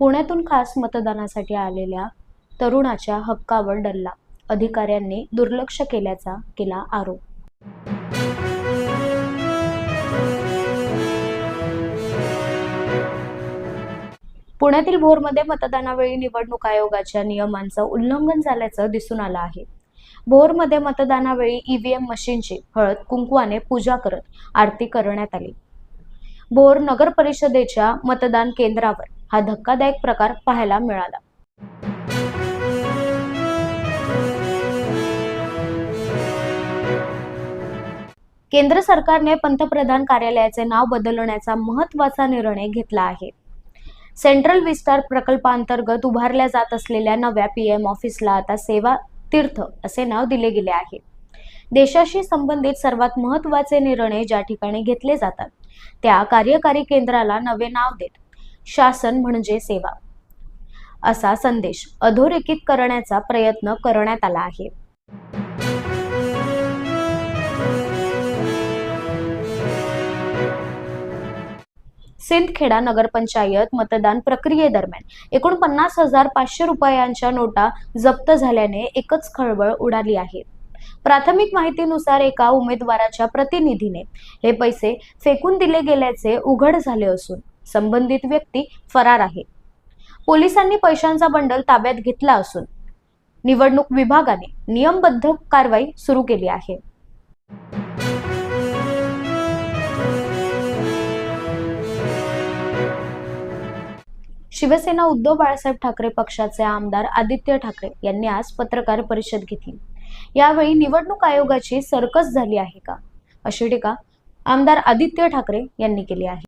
पुण्यातून खास मतदानासाठी आलेल्या तरुणाच्या हक्कावर डल्ला. अधिकाऱ्यांनी दुर्लक्ष केल्याचा केला आरोप. पुण्यातील भोरमध्ये मतदानावेळी निवडणूक आयोगाच्या नियमांचं उल्लंघन झाल्याचं दिसून आलं आहे. भोरमध्ये मतदानावेळी ईव्हीएम मशीनची हळद कुंकवाने पूजा करत आरती करण्यात आली. भोर नगर परिषदेच्या मतदान केंद्रावर हा धक्कादायक प्रकार पाहायला मिळाला. केंद्र सरकारने पंतप्रधान कार्यालयाचे नाव बदलण्याचा महत्त्वाचा निर्णय घेतला आहे. सेंट्रल विस्तार प्रकल्पांतर्गत उभारल्या जात असलेल्या नव्या पीएम ऑफिसला आता सेवा तीर्थ असे नाव दिले गेले आहे. देशाशी संबंधित सर्वात महत्त्वाचे निर्णय ज्या ठिकाणी घेतले जातात त्या कार्यकारी केंद्राला नवे नाव देत शासन म्हणजे सेवा. असा संदेश अधोरेखित करण्याचा प्रयत्न करण्यात आला आहे. सिंदखेडा नगरपंचायत मतदान प्रक्रियेदरम्यान एकूण पन्नास हजार पाचशे रुपयांच्या नोटा जप्त झाल्याने एकच खळबळ उडाली आहे. प्राथमिक माहितीनुसार एका उमेदवाराच्या प्रतिनिधीने हे पैसे फेकून दिले गेल्याचे उघड झाले असून संबंधित व्यक्ती फरार आहे. पोलिसांनी पैशांचा बंडल ताब्यात घेतला असून निवडणूक विभागाने नियमबद्ध कारवाई सुरू केली आहे. शिवसेना उद्धव बाळासाहेब ठाकरे पक्षाचे आमदार आदित्य ठाकरे यांनी आज पत्रकार परिषद घेतली. यावेळी निवडणूक आयोगाची सर्कस झाली आहे का? अशी टीका आमदार आदित्य ठाकरे यांनी केली आहे.